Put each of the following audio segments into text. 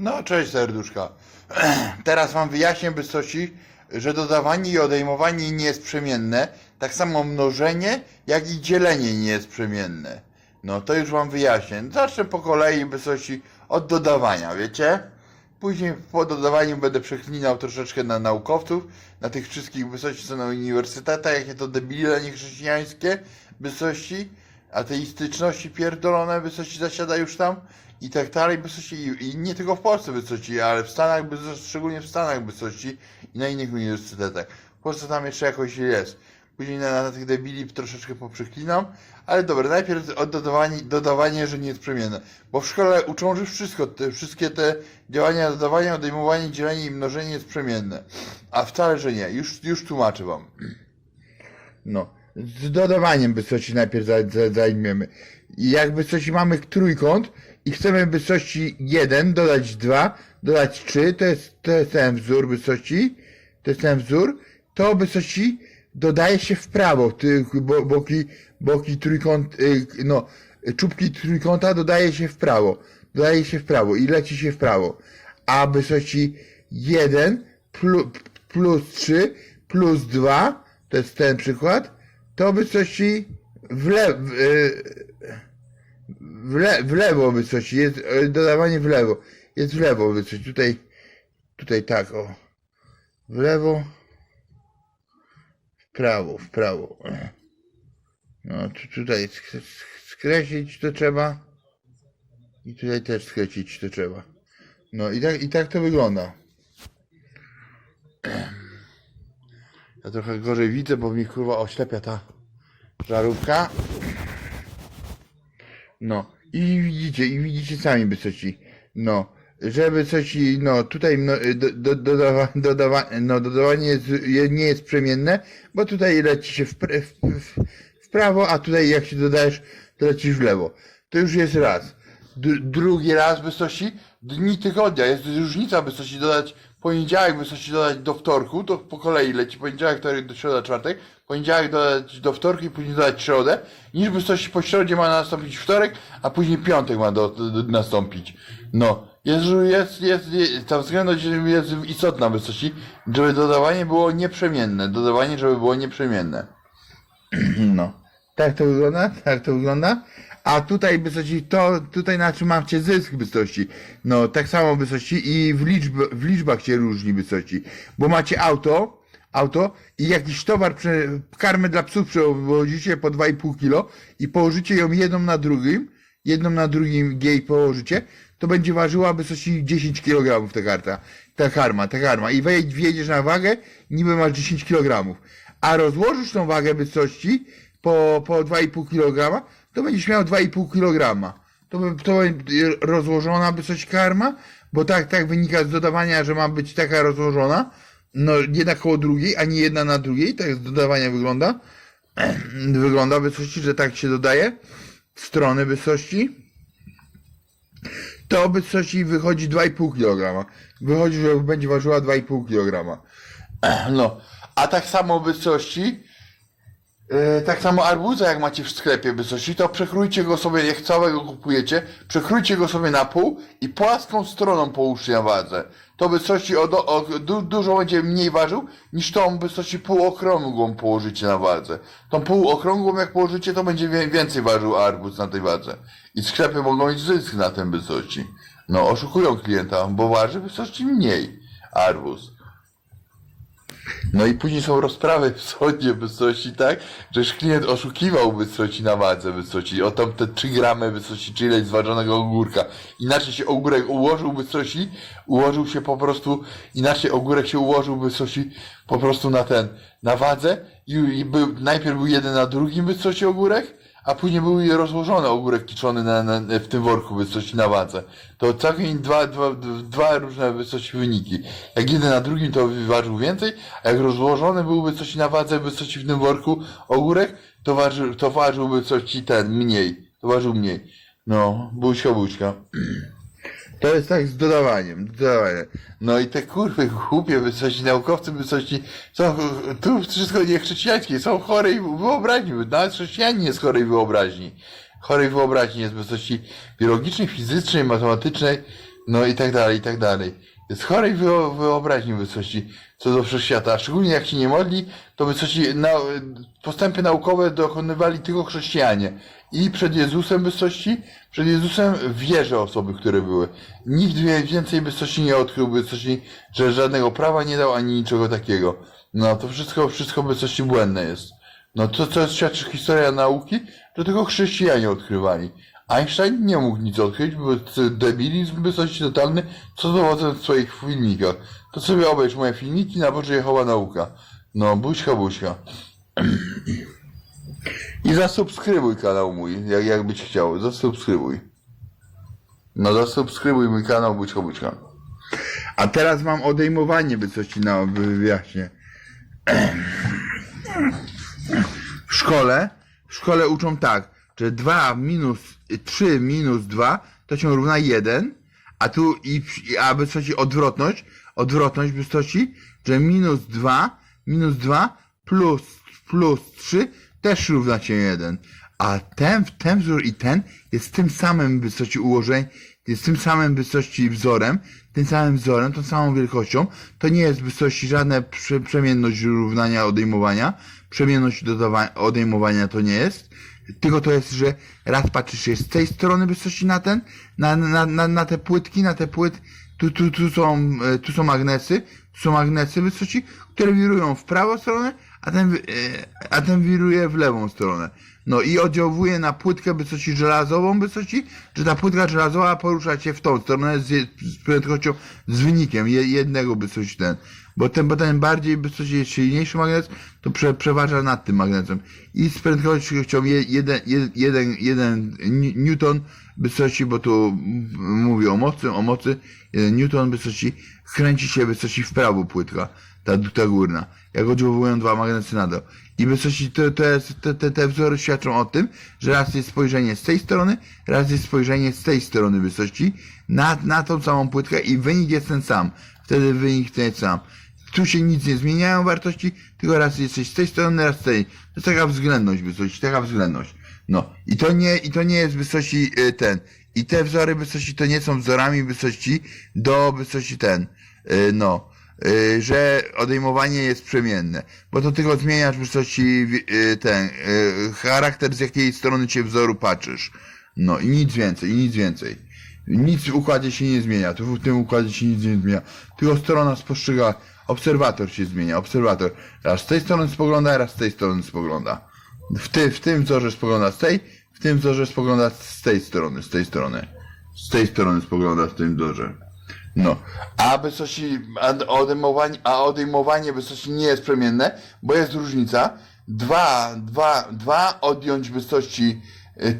No, cześć serduszka. Teraz wam wyjaśnię wysoci, że dodawanie i odejmowanie nie jest przemienne, tak samo mnożenie, jak i dzielenie nie jest przemienne. No, to już wam wyjaśnię. Zacznę po kolei wysoci od dodawania, wiecie? Później po dodawaniu będę przeklinał troszeczkę na naukowców, na tych wszystkich wysoci, co na uniwersytetach, jakie to debile niechrześcijańskie wysości, ateistyczności pierdolone wysoci zasiada już tam i tak dalej wysoci i, nie tylko w Polsce wysoci, ale w Stanach, szczególnie w Stanach wysoci i na innych uniwersytetach. W Polsce tam jeszcze jakoś jest. Później na, na tych debili troszeczkę poprzeklinam, ale dobra, najpierw od dodawanie, dodawanie, że nie jest przemienne. Bo w szkole uczą, że wszystko, te, wszystkie te działania dodawania, odejmowanie, dzielenie i mnożenie jest przemienne. A wcale, że nie. Już, już tłumaczę wam. No. Z dodawaniem wysokości najpierw za, za, zajmiemy. Jak wysokości mamy trójkąt i chcemy wysokości 1 dodać 2, dodać 3, to jest, to jest ten wzór wysokości, to jest ten wzór, to wysokości dodaje się w prawo, boki, boki trójkąt, y, no, czubki trójkąta dodaje się w prawo, dodaje się w prawo i leci się w prawo. A wysokości 1 plus, plus 3 plus 2, to jest ten przykład, to wysokości w, le, w, y, w, le, w lewo wysokości, jest y, dodawanie w lewo, jest w lewo wysokości, tutaj, tutaj tak o, w lewo, w prawo, w prawo. No, tu, tutaj sk- sk- skreślić to trzeba i tutaj też skreślić to trzeba. No i tak, i tak to wygląda. Ja trochę gorzej widzę, bo mi kurwa oślepia ta żarówka. No i widzicie, i widzicie sami wysoci. No, żeby coś, no tutaj no, do, do, dodawa, dodawa, no, dodawanie jest, je- nie jest przemienne, bo tutaj leci się w, w, w, w prawo, a tutaj jak się dodajesz, to lecisz w lewo. To już jest raz. D- drugi raz wysoci, dni tygodnia. Jest różnica wysoci dodać poniedziałek wysoci dodać do wtorku, to po kolei leci poniedziałek, wtorek, do środa, czwartek, poniedziałek dodać do wtorku i później dodać środę, niż wysoci po środzie ma nastąpić wtorek, a później piątek ma do, do, nastąpić. No, jest, jest, jest, jest, ta względność jest istotna wysoci, żeby dodawanie było nieprzemienne, dodawanie, żeby było nieprzemienne. No. Tak to wygląda, tak to wygląda. A tutaj wysości, to tutaj na czym macie zysk wysości. No, tak samo wysości i w, liczb, w liczbach się różni wysości. Bo macie auto, auto i jakiś towar, prze, karmę dla psów przewozicie po 2,5 kilo i położycie ją jedną na drugim, jedną na drugim jej położycie, to będzie ważyła wysości 10 kg ta karta, ta karma, ta karma. I wej- wjedziesz na wagę, niby masz 10 kg. A rozłożysz tą wagę wysości po, po 2,5 kg, to będziesz miał 2,5 kg. To, by- to rozłożona wysokość karma, bo tak, tak wynika z dodawania, że ma być taka rozłożona, no jedna koło drugiej, a nie jedna na drugiej, tak z dodawania wygląda. wygląda wysokości, że tak się dodaje. Strony wysokości to wysokości wychodzi 2,5 kg. Wychodzi, że będzie ważyła 2,5 kg. No, a tak samo wysokości, e, tak samo arbuza jak macie w sklepie wysokości, to przekrójcie go sobie, jak całego kupujecie, przekrójcie go sobie na pół i płaską stroną połóżcie na wadze. To wysokości o, do- o, du, dużo będzie mniej ważył, niż tą wysokości półokrągłą położycie na wadze. Tą półokrągłą jak położycie, to będzie więcej ważył arbuz na tej wadze. I sklepy mogą mieć zysk na tym wysokości. No, oszukują klienta, bo waży wysokości mniej arbuz. No i później są rozprawy w sądzie tak? Już klient oszukiwał wysokości na wadze wysokości, o tam te 3 gramy wysokości, czy ileś zważonego ogórka. Inaczej się ogórek ułożył wysokości, ułożył się po prostu, inaczej ogórek się ułożył wysokości po prostu na ten, na wadze i, i był, najpierw był jeden na drugim wysokości ogórek, a później był rozłożony ogórek kiczony na, na, w tym worku wysokości na wadze. To całkiem dwa, dwa, dwa różne wysokości wyniki. Jak jeden na drugim to ważył więcej, a jak rozłożony był wysokości na wadze, wysokości w tym worku ogórek, to ważył, to ważył wysokości ten mniej. To ważył mniej. No, buźka, buźka. To jest tak z dodawaniem, dodawaniem. No i te kurwy głupie wysokości, naukowcy wysokości, są, tu wszystko niechrześcijańskie, są chorej wyobraźni, nawet chrześcijanin jest chorej wyobraźni. Chorej wyobraźni jest wysokości biologicznej, fizycznej, matematycznej, no i tak dalej, i tak dalej. Jest chorej wyo- wyobraźni wysokości co do wszechświata, a szczególnie jak się nie modli, to wysokości na, postępy naukowe dokonywali tylko chrześcijanie. I przed Jezusem wysokości, przed Jezusem wieże osoby, które były. Nikt więcej wysokości nie odkrył wysokości, że żadnego prawa nie dał ani niczego takiego. No to wszystko, wszystko wysokości błędne jest. No to co świadczy historia nauki, że tylko chrześcijanie odkrywali. Einstein nie mógł nic odkryć, to debilizm wysokości totalny, co dowodzę w swoich filmikach. To sobie obejrz moje filmiki na Boże Jehowa Nauka. No, buźka, buźka. I zasubskrybuj kanał mój, jak, jakbyś chciał. Zasubskrybuj. No, zasubskrybuj mój kanał, buźka, buźka. A teraz mam odejmowanie wysokości na wyjaśnie. W szkole, w szkole uczą tak, że 2 minus 3 minus 2 to się równa 1, a tu i, a wysokości odwrotność, odwrotność wysokości, że minus 2, minus 2 plus, plus 3 też równa się 1. A ten, ten wzór i ten jest tym samym wysokości ułożeń, jest tym samym wysokości wzorem, tym samym wzorem, tą samą wielkością. To nie jest wysokości żadna prze, przemienność równania odejmowania. Przemienność dodawa- odejmowania to nie jest. Tylko to jest, że raz patrzysz się z tej strony wysokości na ten, na, na, na, na te płytki, na te płyt, tu, tu, tu są, e, tu są magnesy, tu są magnesy wysokości, które wirują w prawą stronę, a ten, e, a ten wiruje w lewą stronę. No i oddziałuje na płytkę wysokości żelazową wysokości, że ta płytka żelazowa porusza się w tą stronę z, z prędkością, z wynikiem je, jednego wysokości ten. Bo ten, bo ten bardziej wysokości jest silniejszy magnes, to prze, przeważa nad tym magnesem. I z prędkością 1, 1, 1 newton wysokości, bo tu mówię o mocy, o mocy, 1 newton wysokości, kręci się wysokości w prawo płytka, ta, ta górna, jak oddziałują dwa magnesy na dół. I wysokości, te, te, te wzory świadczą o tym, że raz jest spojrzenie z tej strony, raz jest spojrzenie z tej strony wysokości na, na tą samą płytkę i wynik jest ten sam. Wtedy wynik ten sam. Tu się nic nie zmieniają wartości, tylko raz jesteś z tej strony, raz z tej. To jest taka względność wysokości, taka względność. No. I to nie, i to nie jest wysokości y, ten. I te wzory wysokości to nie są wzorami wysokości do wysokości ten. Y, no. Y, że odejmowanie jest przemienne. Bo to tylko zmieniasz y, ten, charakter z jakiej strony cię wzoru patrzysz. No i nic więcej, i nic więcej. Nic w układzie się nie zmienia, tu w tym układzie się nic nie zmienia. Tylko strona spostrzega, obserwator się zmienia, obserwator raz z tej strony spogląda, raz z tej strony spogląda. W, ty, w tym wzorze spogląda z tej, w tym wzorze spogląda z tej strony, z tej strony. Z tej strony spogląda w tym wzorze. No. A wysokości, a odejmowanie, a odejmowanie wysokości nie jest przemienne, bo jest różnica. 2, 2, 2 odjąć wysokości,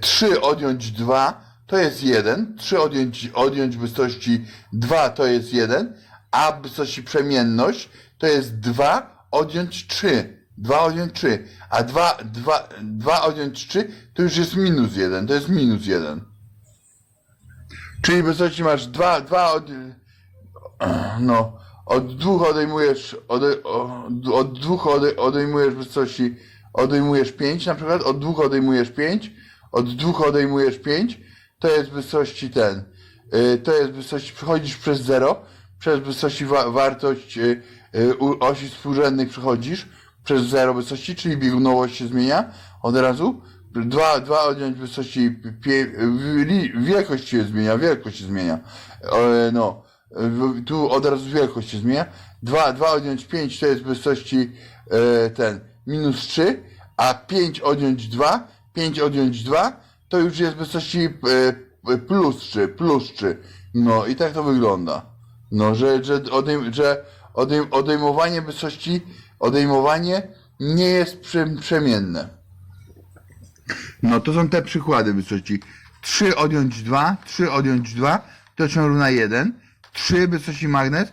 3 odjąć 2 to jest 1, 3 odjąć, odjąć wysokości 2 to jest 1, a wysokości przemienność to jest 2 odjąć 3. 2 odjąć 3, a 2, 2, 2 odjąć 3 to już jest minus 1, to jest minus 1. Czyli wysokości masz 2, 2 od, no, od dwóch odejmujesz, ode, od dwóch ode, odejmujesz wysokości, odejmujesz 5 na przykład, od dwóch odejmujesz 5, od dwóch odejmujesz 5, to jest wysokości ten, y, to jest wysokość, przechodzisz przez 0, przez wysokości wa, wartość y, y, osi współrzędnych przechodzisz, przez 0 wysokości, czyli biegunowość się zmienia od razu, 2, 2 odjąć wysokości, pie, wi- wielkość się zmienia, wielkość się zmienia, e, no, tu od razu wielkość się zmienia. 2, 2 odjąć 5 to jest wysokości e, ten minus 3, a 5 odjąć 2, 5 odjąć 2 to już jest wysokości e, plus 3, plus 3. No i tak to wygląda. No, że, że, odejm, że odejm, odejmowanie wysokości, odejmowanie nie jest prze, przemienne. No to są te przykłady wysokości. 3 odjąć 2, 3 odjąć 2 to się równa 1. 3 wysokości magnes,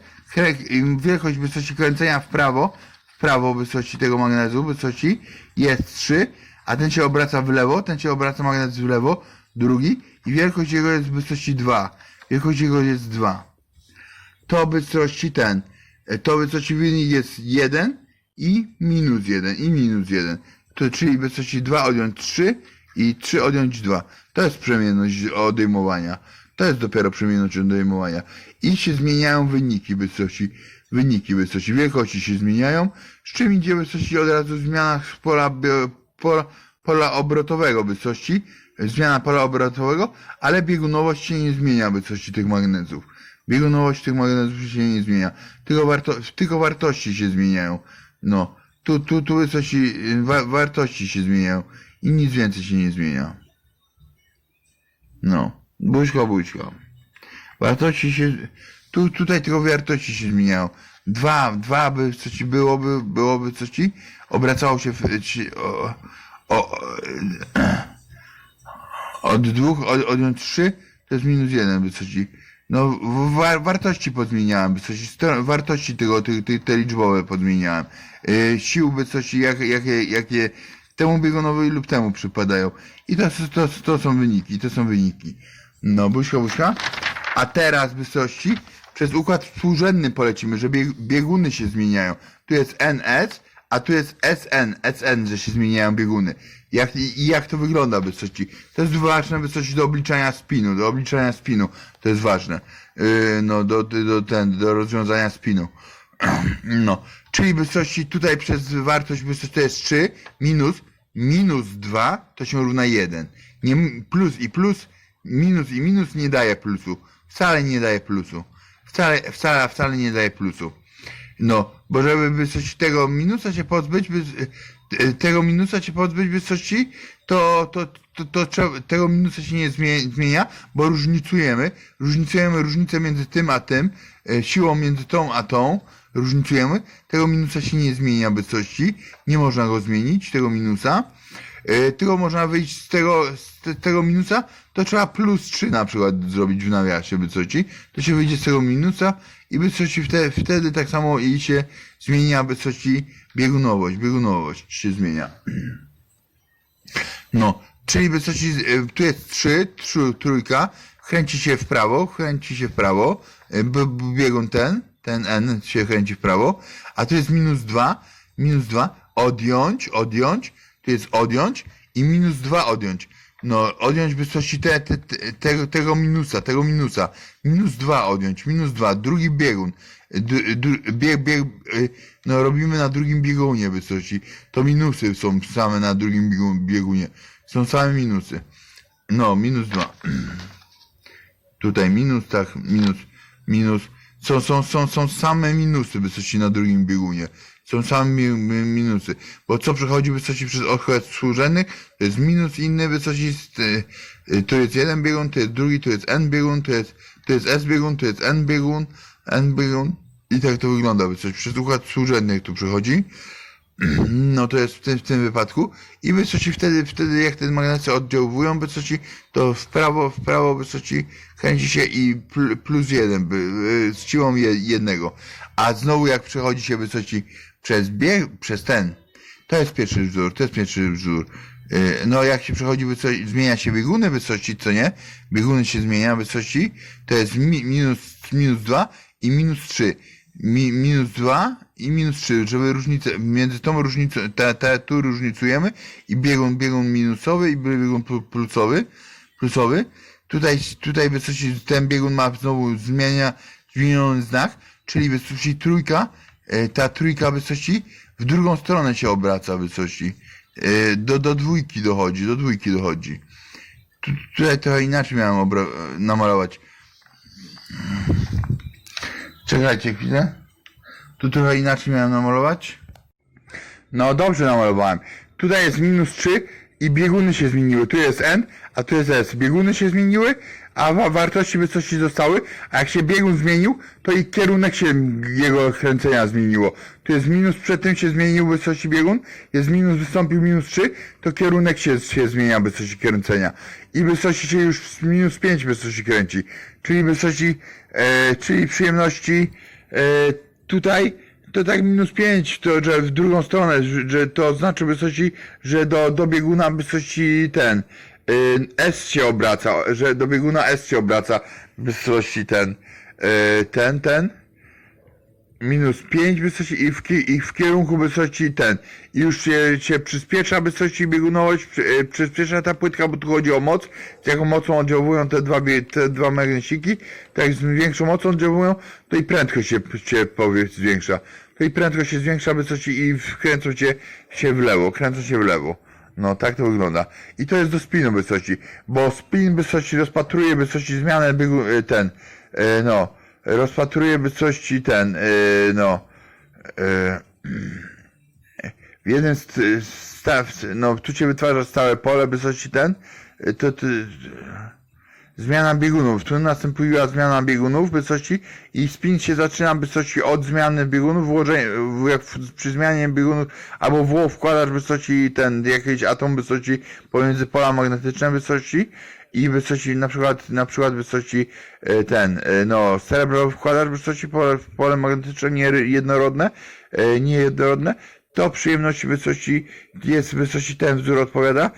wielkość wysokości kręcenia w prawo, w prawo wysokości tego magnezu, wysokości jest 3, a ten się obraca w lewo, ten się obraca magnes w lewo, drugi i wielkość jego jest wysokości 2. Wielkość jego jest 2. To wysokości ten, to wysokości wynik jest 1 i minus 1 i minus 1. To czyli wysokości 2 odjąć 3 i 3 odjąć 2. To jest przemienność odejmowania. To jest dopiero przemienność odejmowania. I się zmieniają wyniki wysokości. Wyniki wysokości. Wielkości się zmieniają, z czym idzie wysokości od razu zmiana pola, pola, pola obrotowego wysokości. Zmiana pola obrotowego, ale biegunowość się nie zmienia wysokości tych magnezów. Biegunowość tych magnezów się nie zmienia. Tylko, warto, tylko wartości się zmieniają. No. Tu, tu, tu wysokości, wa, wartości się zmieniają. I nic więcej się nie zmienia. No. Buźko, buźko. Wartości się, tu, tutaj tylko wartości się zmieniają. Dwa, dwa by coś byłoby, byłoby coś ci, obracało się w, ci, o, o, od dwóch, od, odjąć trzy, to jest minus jeden by coś ci. No, wa, wartości podmieniałem, by wartości tego, te, te, liczbowe podmieniałem. Yy, sił by coś, jak, jakie, jakie temu biegunowi lub temu przypadają. I to, to, to, są wyniki, to są wyniki. No, buźka, buźka. A teraz wysokości przez układ współrzędny polecimy, że bieg, bieguny się zmieniają. Tu jest NS, a tu jest SN, SN, że się zmieniają bieguny. Jak, I jak to wygląda wysokości? To jest ważne wysokości do obliczania spinu, do obliczania spinu. To jest ważne. Yy, no, do, do, ten, do rozwiązania spinu. No, czyli wysokości tutaj przez wartość wysokości to jest 3, minus, minus 2 to się równa 1. Nie, plus i plus, minus i minus nie daje plusu. Wcale nie daje plusu. Wcale, wcale, wcale nie daje plusu. No, bo żeby wysokości tego minusa się pozbyć, by, e, tego minusa się pozbyć wysokości, to, to, to, to trzeba, tego minusa się nie zmienia, bo różnicujemy, różnicujemy różnicę między tym a tym, e, siłą między tą a tą, różnicujemy, tego minusa się nie zmienia wysokości, nie można go zmienić, tego minusa, e, tylko można wyjść z tego, z te- tego minusa, to trzeba plus 3 na przykład zrobić w nawiasie wysokości, to się wyjdzie z tego minusa i wysokości wtedy, wtedy tak samo i się zmienia wysokości biegunowość, biegunowość się zmienia. No, czyli wysokości, e, tu jest 3, trzy, trójka, kręci się w prawo, kręci się w prawo, e, biegun ten, ten n się kręci w prawo, a tu jest minus 2, minus 2, odjąć, odjąć, tu jest odjąć i minus 2 odjąć. No, odjąć wysokości te, te, te, tego, tego minusa, tego minusa. Minus 2 odjąć, minus 2, drugi biegun. D, d, bieg, bieg, y, no robimy na drugim biegunie wysokości. To minusy są same na drugim biegu- biegunie. Są same minusy. No, minus 2. Tutaj minus, tak, minus, minus. Są, są, są, są same minusy wysokości na drugim biegunie. Są same mi, mi, minusy. Bo co przechodzi wysokości przez okres współrzędny, to jest minus inny wysokości. y, Tu jest jeden biegun, to jest drugi, to jest n biegun, to jest, to jest s biegun, to jest n biegun, n biegun. I tak to wygląda wysokość. Przez układ współrzędny jak tu przechodzi. No to jest w tym, w tym wypadku. I wysokości wtedy, wtedy jak te magnesy oddziaływują wysokości, to w prawo, w prawo wysokości kręci się i pl- plus jeden, y, z siłą je, jednego. A znowu jak przechodzi się wysokości przez bieg, przez ten, to jest pierwszy wzór, to jest pierwszy wzór. Y, No jak się przechodzi wysokości, zmienia się bieguny wysokości, co nie? Bieguny się zmienia wysokości, to jest mi, minus, minus 2 i minus 3. Mi, minus 2 i minus 3, żeby różnicę, między tą różnicą, te, tu różnicujemy i biegun, biegun minusowy i biegun plu- plusowy, plusowy. Tutaj, tutaj wysokości, ten biegun ma znowu zmienia, zmieniony znak, czyli wysokości trójka, ta trójka wysokości w drugą stronę się obraca wysokości. E, Do, do dwójki dochodzi, do dwójki dochodzi. Tu, tutaj trochę inaczej miałem namalować. Czekajcie chwilę. Tu trochę inaczej miałem namalować. No dobrze namalowałem. Tutaj jest minus 3 i bieguny się zmieniły. Tu jest N, a tu jest S. Bieguny się zmieniły, a wa- wartości wysokości zostały, a jak się biegun zmienił, to i kierunek się jego kręcenia zmieniło. Tu jest minus, przed tym się zmienił wysokości biegun, jest minus, wystąpił minus 3, to kierunek się, się zmienia wysokości kręcenia. I wysokości się już z minus 5 wysokości kręci. Czyli wysokości, e, czyli przyjemności e, tutaj to tak minus 5, to że w drugą stronę, że, to znaczy wysokości, że do, do bieguna wysokości ten y, S się obraca, że do bieguna S się obraca wysokości ten, y, ten, ten, minus 5 wysokości i w, i w kierunku wysokości ten. I już się, się przyspiesza wysokości biegunowość, przy, e, przyspiesza ta płytka, bo tu chodzi o moc, z jaką mocą oddziałują te dwa, te dwa magnesiki, tak z większą mocą oddziałują, to i prędkość się, się powie zwiększa. I prędkość się zwiększa wysokości i kręcą się, się w lewo, kręcą się w lewo. No, tak to wygląda. I to jest do spinu wysokości, bo spin wysokości rozpatruje wysokości zmianę biegu, e, ten, e, no, rozpatruje wysokości ten, e, no, e, w jednym z, staw, no, tu się wytwarza stałe pole wysokości ten, e, to, to zmiana biegunów. Tu następuje zmiana biegunów wysokości i spin się zaczyna wysokości od zmiany biegunów, włożenie, jak przy zmianie biegunów, albo w wkładasz wysokości ten, jakiś atom wysokości pomiędzy pola magnetyczne wysokości i wysokości, na przykład, na przykład wysokości e, ten, e, no, srebro wkładasz wysokości pole, pole magnetyczne nie jednorodne, e, to przyjemności wysokości jest wysokości ten wzór odpowiada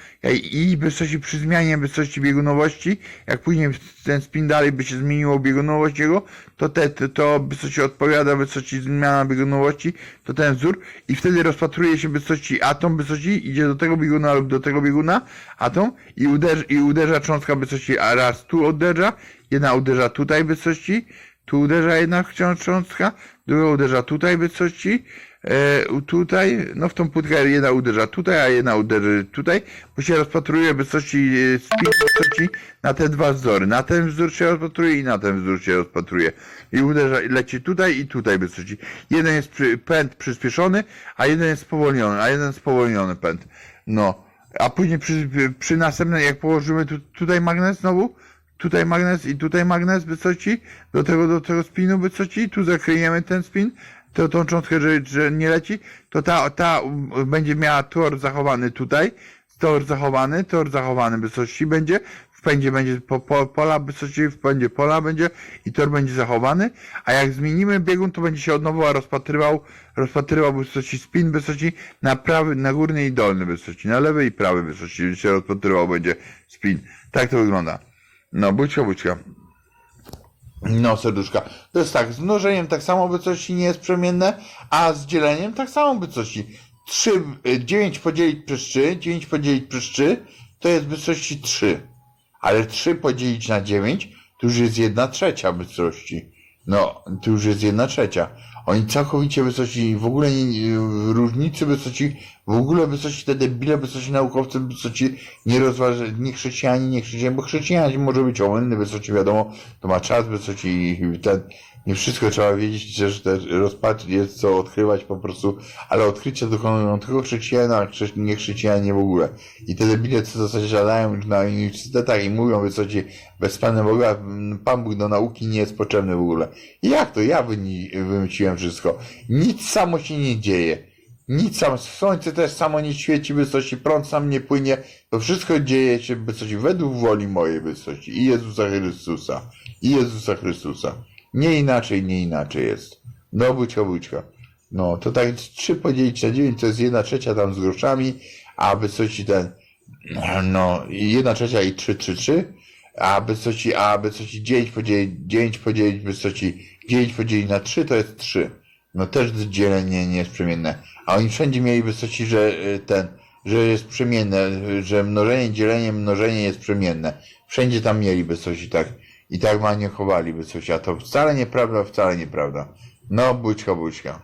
i wysokości przy zmianie wysokości biegunowości, jak później ten spin dalej by się zmieniło biegunowość jego, to te, to wysokości odpowiada wysokości zmiana biegunowości, to ten wzór i wtedy rozpatruje się wysokości atom wysokości, idzie do tego bieguna lub do tego bieguna atom i uderza, i uderza cząstka wysokości, a raz tu uderza, jedna uderza tutaj wysokości, tu uderza jedna cząstka, druga uderza tutaj wysokości, e, tutaj, no w tą płytkę jedna uderza tutaj, a jedna uderzy tutaj, bo się rozpatruje wysokości e, spin wysokości na te dwa wzory. Na ten wzór się rozpatruje i na ten wzór się rozpatruje. I uderza, i leci tutaj i tutaj wysokości. Jeden jest przy, pęd przyspieszony, a jeden jest spowolniony, a jeden spowolniony pęd. No. A później przy, przy następnej, jak położymy tu, tutaj magnes znowu, tutaj magnes i tutaj magnes wysokości, do tego, do tego spinu wysokości, tu zakryjemy ten spin, to tą cząstkę, że, że nie leci, to ta, ta um, będzie miała tor zachowany tutaj, tor zachowany, tor zachowany wysokości będzie, w pędzie będzie po, po, pola wysokości, w pędzie pola będzie i tor będzie zachowany, a jak zmienimy biegun, to będzie się od nowa rozpatrywał, rozpatrywał wysokości spin wysokości na prawy, na górnej i dolnej wysokości, na lewej i prawej wysokości się rozpatrywał będzie spin. Tak to wygląda. No, bućka, bućka. No, serduszka. To jest tak, z mnożeniem tak samo wysokości nie jest przemienne, a z dzieleniem tak samo wysokości. 3, 9 podzielić przez 3, 9 podzielić przez 3, to jest wysokości 3. Ale 3 podzielić na 9, to już jest 1 trzecia wysokości. No, to już jest 1 trzecia. Oni całkowicie wysokości, w ogóle nie, różnicy wysokości, w ogóle wysokości, te debile wysokości naukowcy wysokości nie rozważają, nie chrześcijanie, nie chrześcijanie, bo chrześcijanin może być omylny wysokości, wiadomo, to ma czas wysokości i ten, nie wszystko trzeba wiedzieć, że te rozpacz jest co odkrywać po prostu, ale odkrycia dokonują tylko chrześcijanie, a nie chrześcijanie w ogóle. I te debile, co w zasadzie siadają już na uniwersytetach i mówią wysokości, bez Pana Boga, Pan Bóg do nauki nie jest potrzebny w ogóle. I jak to? Ja wymyśliłem wszystko. Nic samo się nie dzieje. Nic samo, słońce też samo nie świeci wysokości, prąd sam nie płynie, to wszystko dzieje się w wysokości według woli mojej wysokości i Jezusa Chrystusa. I Jezusa Chrystusa. Nie inaczej, nie inaczej jest. No, bućka, bućka. No, to tak 3 podzielić na 9 to jest 1 trzecia tam z groszami, a wysokości ten, no, 1 trzecia i 3, 3, 3, a wysokości, a wysokości 9 podzielić, 9 podzielić wysokości, 9 podzielić na 3 to jest 3. No też dzielenie nie jest przemienne. A oni wszędzie mieli wysokości, że y, ten, że jest przemienne, że mnożenie, dzielenie, mnożenie jest przemienne. Wszędzie tam mieli wysokości tak. I tak maniokowali wysokości. A to wcale nieprawda, wcale nieprawda. No, bućka, bućka.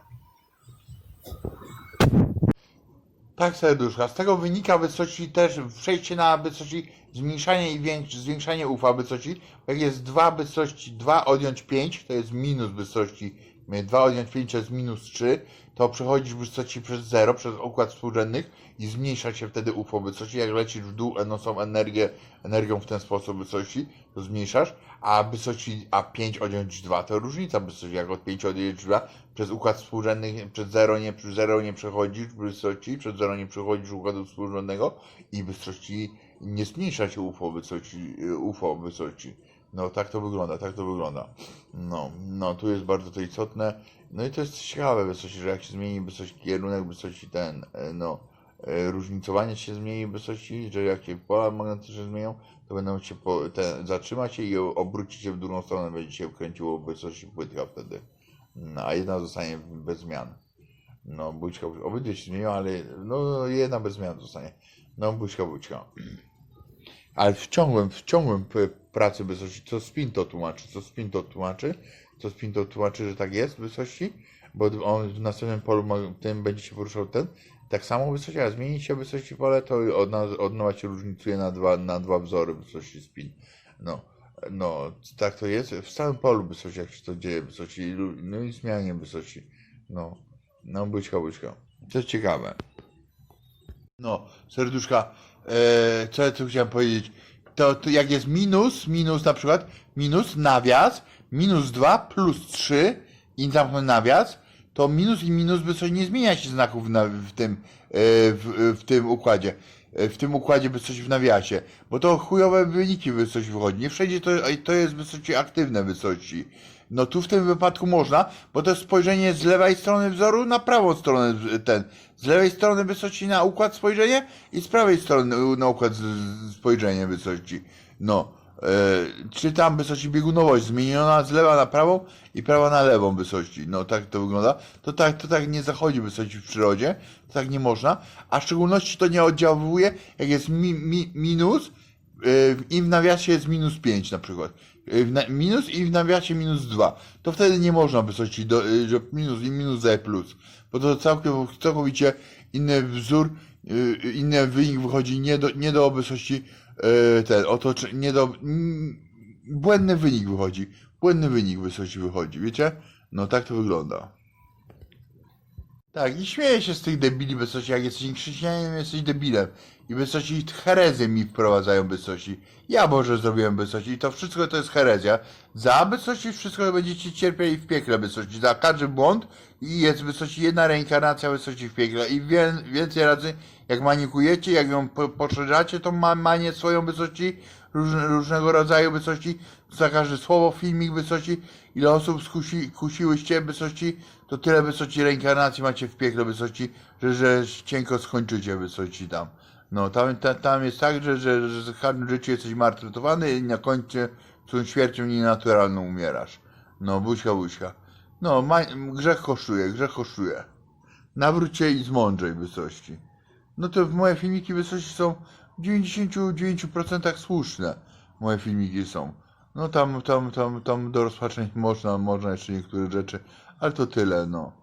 Tak, serduszka. Z tego wynika wysokości też przejście na wysokości zmniejszanie i zwiększanie ufa wysokości. Bo Jak jest 2 wysokości, 2 odjąć 5, to jest minus wysokości, 2 odjąć 5 to jest minus 3, to przechodzisz wysokości przez 0, przez układ współrzędnych i zmniejsza się wtedy UFO wysokości. Jak lecisz w dół, enosą energię, energią w ten sposób wysokości, to zmniejszasz, a wysokości, a 5 odjąć 2 to różnica wysokości. Jak od 5 odjąć 2 przez układ współrzędnych, przez 0 nie, przez 0 nie przechodzisz wysokości, przez 0 nie przechodzisz układu współrzędnego i wysokości nie zmniejsza się UFO wysokości, UFO wysokości. No tak to wygląda, tak to wygląda. No, no tu jest bardzo to istotne. No i to jest ciekawe wysokości, że jak się zmieni wysokość, kierunek wysokości ten, e, no, e, różnicowanie się zmieni wysokości, że jak się pola magnetyczne zmienią, to będą się po, te, zatrzymać się i obrócić się w drugą stronę, będzie się kręciło wysokości płytka wtedy. No, a jedna zostanie bez zmian. No, buźka, buźka. Obydwie się zmienią, ale no, jedna bez zmian zostanie. No, buźka, buźka. Ale w ciągłym, w ciągłym p- pracy wysokości, co spin to tłumaczy, co spin to tłumaczy, co spin to tłumaczy, że tak jest w wysokości, bo on w następnym polu tym będzie się poruszał ten, tak samo wysokość, a zmieni się wysokości pole, to od, od nowa się różnicuje na dwa, na dwa wzory wysokości spin. No, no, tak to jest, w całym polu wysokości, jak się to dzieje, wysokości, no i zmianie wysokości, no, no, byczka, byczka. To jest ciekawe. No, serduszka, e, co ja tu chciałem powiedzieć? To, to jak jest minus, minus na przykład, minus nawias, minus 2 plus 3 i zamknąć nawias, to minus i minus by coś nie zmienia się znaków na, w, tym, e, w, w tym układzie. E, W tym układzie by coś w nawiasie, bo to chujowe wyniki by coś wychodzi. Nie wszędzie to, to jest wysokości aktywne wysokości. No tu w tym wypadku można, bo to spojrzenie z lewej strony wzoru na prawą stronę z- ten. Z lewej strony wysokości na układ spojrzenie i z prawej strony na układ spojrzenie wysokości. No, e, czy tam wysokości biegunowość zmieniona z lewa na prawą i prawa na lewą wysokości. No tak to wygląda. To tak, to tak nie zachodzi wysokości w przyrodzie. To tak nie można. A w szczególności to nie oddziałuje, jak jest mi, mi, minus i w nawiasie jest minus 5 na przykład. Y, minus i w nawiasie minus 2. To wtedy nie można wysokości do, y, że minus i minus daje plus. Bo to całkiem, całkowicie inny wzór, y, inny wynik wychodzi nie do, nie do y, ten, otocze, nie do, błędny wynik wychodzi. Błędny wynik wysokości wychodzi, wiecie? No tak to wygląda. Tak, i śmieję się z tych debili wysokości, jak jesteś chrześcijaninem, jesteś debilem. I wysokości herezję mi wprowadzają wysokości. Ja Boże zrobiłem wysokości i to wszystko to jest herezja. Za wysokości wszystko będziecie cierpieli w piekle wysokości. Za każdy błąd i jest wysokości jedna reinkarnacja wysokości w piekle. I wie, więcej razy, jak manikujecie, jak ją po, poszerzacie, tą ma, manię swoją wysokości, różne, różnego rodzaju wysokości, za każde słowo, filmik wysokości, ile osób skusi, kusiłyście wysokości, to tyle wysokości reinkarnacji macie w piekle wysokości, że, że cienko skończycie wysokości tam. No, tam, tam, tam jest tak, że, że, że za każdym życiu jesteś martrytowany i na końcu tą śmiercią nienaturalną umierasz. No, buźka, buźka. No, ma, grzech kosztuje, grzech kosztuje. Nawróć się i zmądrzej wysokości. No to moje filmiki wysokości są w 99% słuszne. Moje filmiki są. No tam, tam, tam, tam do rozpaczeń można, można jeszcze niektóre rzeczy, ale to tyle, no.